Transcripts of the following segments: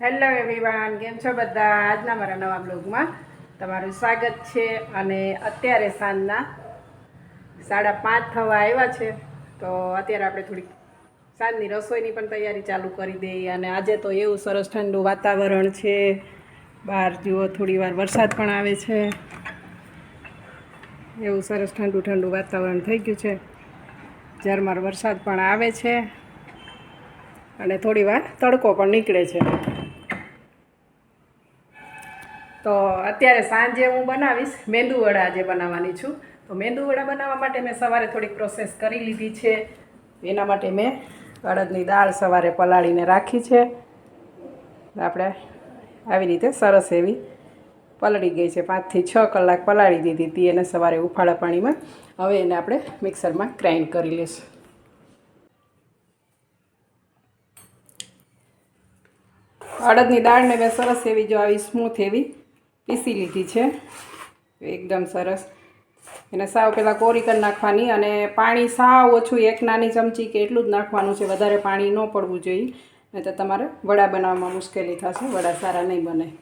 Hello everyone કેમ છો બધા? આજના મારા નવા બ્લોગમાં તમારું સ્વાગત છે અને અત્યારે સાંજના સાડા પાંચ થવા આવ્યા છે, તો અત્યારે આપણે થોડીક સાંજની રસોઈની પણ તૈયારી ચાલુ કરી દઈએ અને આજે તો એવું સરસ ઠંડુ વાતાવરણ છે. બહાર જુઓ, થોડી વાર વરસાદ પણ આવે છે. એવું સરસ ઠંડુ ઠંડુ વાતાવરણ થઈ ગયું છે. ઝરમર વરસાદ પણ આવે છે અને થોડી વાર તડકો પણ નીકળે છે. તો અત્યારે સાંજે હું બનાવીશ મેંદુવડા આજે બનાવવાની છું. તો મેંદુવડા બનાવવા માટે મેં સવારે થોડીક પ્રોસેસ કરી લીધી છે. એના માટે મેં અડદની દાળ સવારે પલાળીને રાખી છે. આપણે આવી રીતે સરસ એવી પલળી ગઈ છે. પાંચથી છ કલાક પલાળી દીધી હતી એને સવારે ઉફાળા પાણીમાં હવે એને આપણે મિક્સરમાં ગ્રાઇન્ડ કરી લઈશું અડદની દાળને મેં સરસ એવી જો આવી સ્મૂથ એવી પીસી લીધી છે. એકદમ સરસ. એને સાવ પહેલાં કોરી કરી નાખવાની અને પાણી સાવ ઓછું, એક નાની ચમચી કે એટલું જ નાખવાનું છે. વધારે પાણી ન પડવું જોઈએ. નહીં તો તમારે વડા બનાવવામાં મુશ્કેલી થશે. વડા સારા નહીં બને.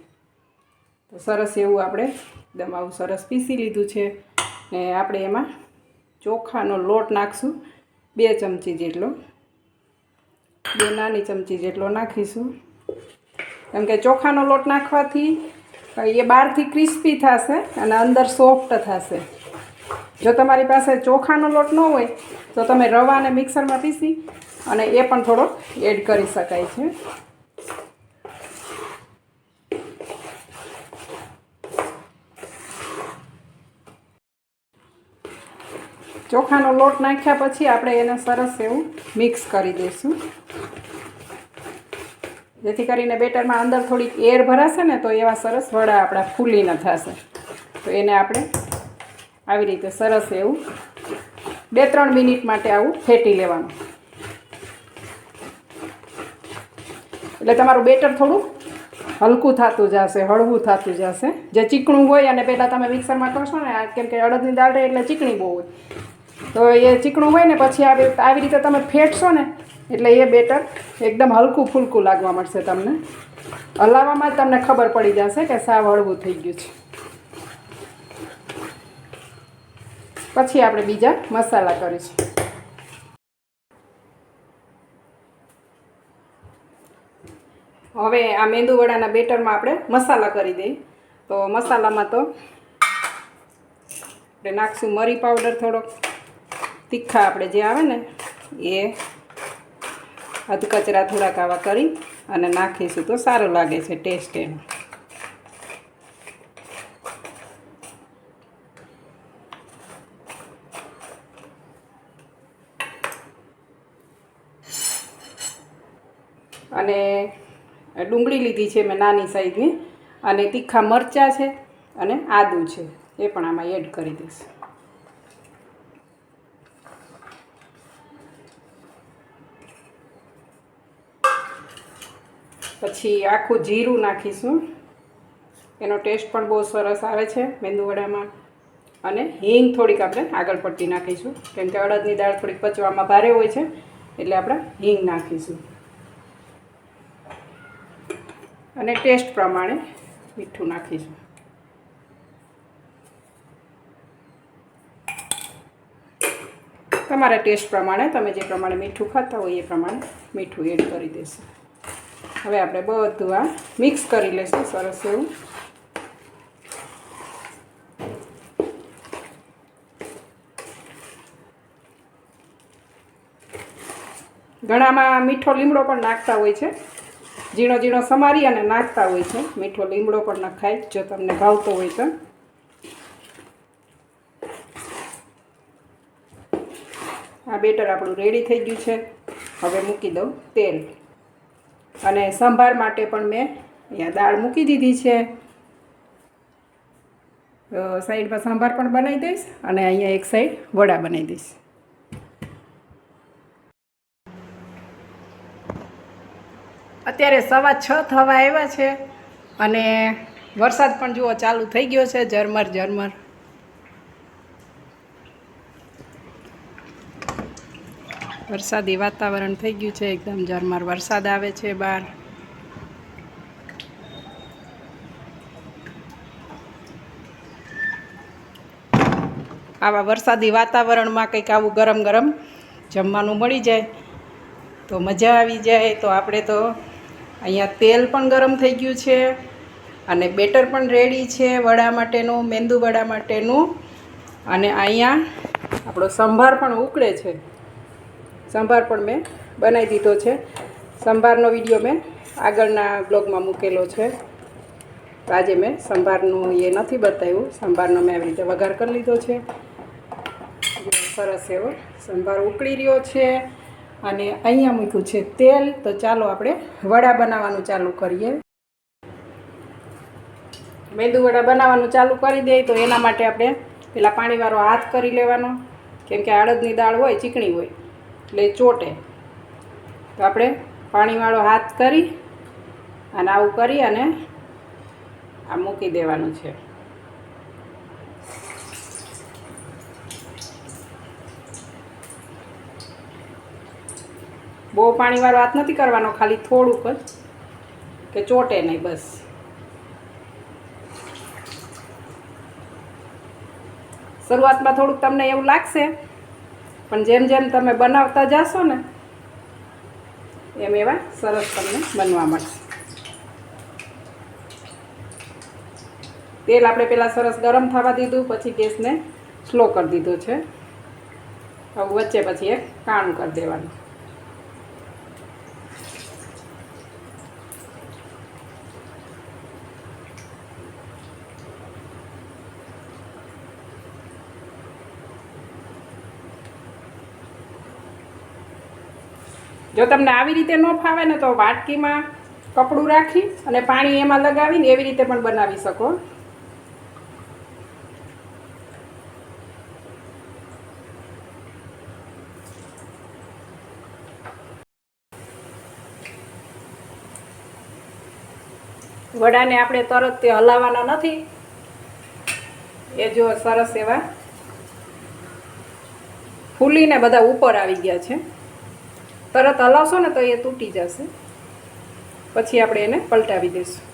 તો સરસ એવું આપણે એકદમ આવું સરસ પીસી લીધું છે. ને આપણે એમાં ચોખાનો લોટ નાખશું. બે ચમચી જેટલો. બે નાની ચમચી જેટલો નાખીશું. કેમ કે ચોખાનો લોટ નાખવાથી એ બહારથી ક્રિસ્પી થશે અને અંદર સોફ્ટ થશે. જો તમારી પાસે ચોખાનો લોટ ન હોય, તો તમે રવાને મિક્સરમાં પીસી અને એ પણ થોડો એડ કરી શકાય છે. ચોખાનો લોટ નાખ્યા પછી આપણે એને સરસ એવું મિક્સ કરી દઈશું. જેથી કરીને બેટરમાં અંદર થોડીક એર ભરાશે ને તો એવા સરસ વડા આપણા ફૂલીને થશે. તો એને આપણે આવી રીતે સરસ એવું બે ત્રણ મિનિટ માટે આવું ફેટી લેવાનું. એટલે તમારું બેટર થોડું હલકું થતું જશે, હળવું થતું જશે. જે ચીકણું હોય અને પહેલાં તમે મિક્સરમાં કરશો ને કેમ કે અડદની દાળ એટલે ચીકણી બહુ હોય. તો એ ચીકણું હોય ને, પછી આવી આવી રીતે તમે ફેટશો ને એટલે એ બેટર એકદમ હલકું ફૂલકું લાગવા મળશે તમને. હલાવવામાં જ તમને ખબર પડી જશે કે સાવ હળવું થઈ ગયું છે. પછી આપણે બીજા મસાલા કરીશું. હવે આ મેંદુવડાના બેટરમાં આપણે મસાલા કરી દઈએ. તો મસાલામાં તો આપણે નાખશું મરી પાવડર થોડોક. તીખા આપણે જે આવે ને, એ અધકચરા થોડાક આવા કરી અને નાખીશું તો સારું લાગે છે ટેસ્ટ એનો અને ડુંગળી લીધી છે મેં નાની સાઈઝની. અને તીખા મરચાં છે અને આદું છે. એ પણ આમાં એડ કરી દઈશ. પછી આખું જીરું નાખીશું. એનો ટેસ્ટ પણ બહુ સરસ આવે છે મેંદુવડામાં. અને હિંગ થોડીક આપણે આગળ પડતી નાખીશું. કેમ કે અડદની દાળ થોડીક પચવામાં ભારે હોય છે, એટલે આપણે હિંગ નાખીશું. અને ટેસ્ટ પ્રમાણે મીઠું નાખીશું. તમારા ટેસ્ટ પ્રમાણે, તમે જે પ્રમાણે મીઠું ખાતા હોય એ પ્રમાણે મીઠું એડ કરી દેશું. હવે આપણે બધું આ મિક્સ કરી લઈશું, સરસ એવું. ઘણામાં મીઠો લીમડો પણ નાખતા હોય છે. ઝીણો ઝીણો સમારી અને નાખતા હોય છે. મીઠો લીમડો પણ નખાય, જો તમને ભાવતો હોય તો. આ બેટર આપણું રેડી થઈ ગયું છે. હવે મૂકી દઉં તેલ. અને સંભાર માટે પણ મેં અહીંયા દાળ મૂકી દીધી છે. સાઈડમાં સંભાર પણ બનાવી દઈશ અને અહીંયા એક સાઈડ વડા બનાવી દઈશ. અત્યારે સવા છ થવા આવ્યા છે અને વરસાદ પણ જુઓ ચાલુ થઈ ગયો છે. ઝરમર ઝરમર. વરસાદી વાતાવરણ થઈ ગયું છે, એકદમ ઝરમર વરસાદ આવે છે બહાર. આવા વરસાદી વાતાવરણમાં કંઈક આવું ગરમ ગરમ જમવાનું મળી જાય, તો મજા આવી જાય, તો આપણે તો અહીંયા તેલ પણ ગરમ થઈ ગયું છે અને બેટર પણ રેડી છે વડા માટેનું, મેંદુ વડા માટેનું. અને અહીંયા આપણો સંભાર પણ ઉકળે છે. સંભાર પણ મેં બનાવી દીધો છે. સંભારનો વીડિયો મેં આગળના બ્લોગમાં મૂકેલો છે. તો આજે મેં સંભારનું એ નથી બતાવ્યું. સંભારનો મેં આવી રીતે વઘાર કરી લીધો છે. સરસ એવો સંભાર ઉકળી રહ્યો છે. અને અહીંયા મૂક્યું છે તેલ. તો ચાલો આપણે વડા બનાવવાનું ચાલુ કરીએ. મેંદુ વડા બનાવવાનું ચાલુ કરી દઈએ તો એના માટે આપણે પેલા પાણીવાળો હાથ કરી લેવાનો. કેમ કે અડદની દાળ હોય, ચીકણી હોય. એટલે ચોટે. તો આપણે પાણીવાળો હાથ કરી અને આવું કરી અને આ મૂકી દેવાનું છે. બહુ પાણીવાળો હાથ નથી કરવાનો, ખાલી થોડુંક જ, કે ચોટે નહીં, બસ. શરૂઆતમાં થોડુંક તમને એવું લાગશે પણ જેમ જેમ તમે બનાવતા જશો ને, એમ એવા સરસ તમને બનવા મળશે. તેલ આપણે પહેલાં સરસ ગરમ થવા દીધું, પછી ગેસને સ્લો કરી દીધો છે. હવે વચ્ચે પછી એક કાણું કરી દેવાનું. જો તમને આવી રીતે ન ફાવે ને તો વાટકીમાં કપડું રાખી અને પાણી એમાં લગાવીને એવી રીતે પણ બનાવી શકો. વડાને આપણે તરત તે હલાવવાના નથી. એ જો સરસ એવા ફૂલીને બધા ઉપર આવી ગયા છે. તરત હલાવશો ને તો એ તૂટી જશે. પછી આપણે એને પલટાવી દઈશું.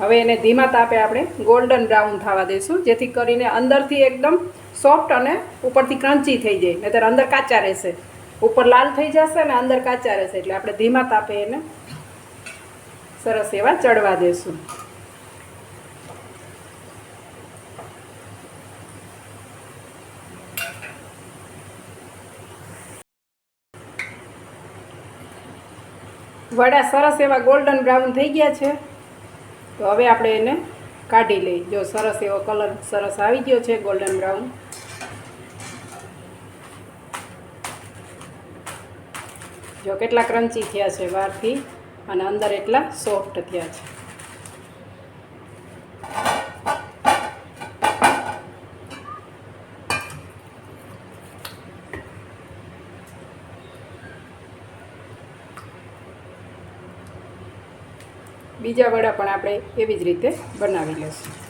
હવે એને ધીમા તાપે આપણે ગોલ્ડન બ્રાઉન થવા દઈશું, જેથી કરીને અંદરથી એકદમ સોફ્ટ અને ઉપરથી ક્રન્ચી થઈ જાય, નહીંતર અંદર કાચા રહેશે. ઉપર લાલ થઈ જશે અને અંદર કાચા રહેશે, એટલે આપણે ધીમા તાપે એને સરસ એવા ચડવા દેશું. વડા સરસ એવા ગોલ્ડન બ્રાઉન થઈ ગયા છે. તો હવે આપણે એને કાઢી લઈ જો સરસ એવો કલર સરસ આવી ગયો છે ગોલ્ડન બ્રાઉન જો કેટલા ક્રન્ચી થયા છે બહારથી અને અંદર એટલા સોફ્ટ થયા છે. બીજા વડા પણ આપણે એવી જ રીતે બનાવી લઈશું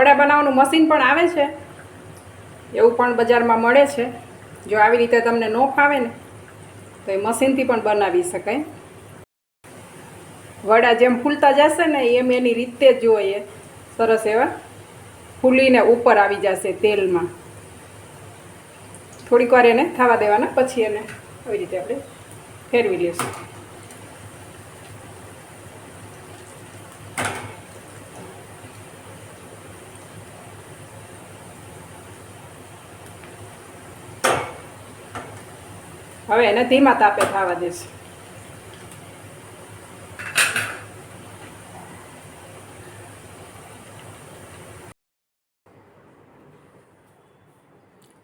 વડા બનાવવાનું મશીન પણ આવે છે. એવું પણ બજારમાં મળે છે. જો આવી રીતે તમને ન ફાવે ને, તો એ મશીનથી પણ બનાવી શકાય. વડા જેમ ફૂલતા જશે ને, એમ એની રીતે જ જોઈએ. સરસ એવા ફૂલીને ઉપર આવી જશે તેલમાં. થોડીક વાર એને થવા દેવાના, પછી એને આવી રીતે આપણે ફેરવી લઈશું હવે એને ધીમા તાપે થવા દઈશ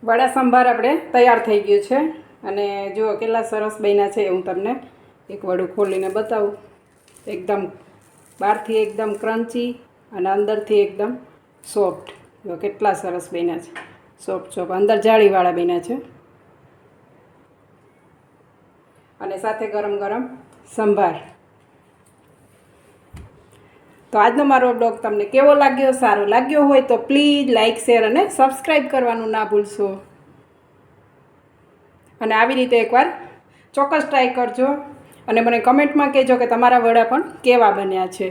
વડા સંભાર આપણે તૈયાર થઈ ગયું છે. અને જુઓ કેટલા સરસ બન્યા છે હું તમને એક વડું ખોલીને બતાવું. એકદમ બહારથી એકદમ ક્રન્ચી અને અંદરથી એકદમ સોફ્ટ. જો કેટલા સરસ બન્યા છે. Soft soft. અંદર જાળીવાળા બન્યા છે. અને સાથે ગરમ ગરમ સંભાર. તો આજનો મારો બ્લોગ તમને કેવો લાગ્યો, સારો લાગ્યો હોય તો પ્લીઝ લાઇક શેર અને સબસ્ક્રાઈબ કરવાનું ના ભૂલશો. અને આવી રીતે એકવાર ચોક્કસ ટ્રાય કરજો અને મને કમેન્ટમાં કહેજો કે તમારા વડા પણ કેવા બન્યા છે.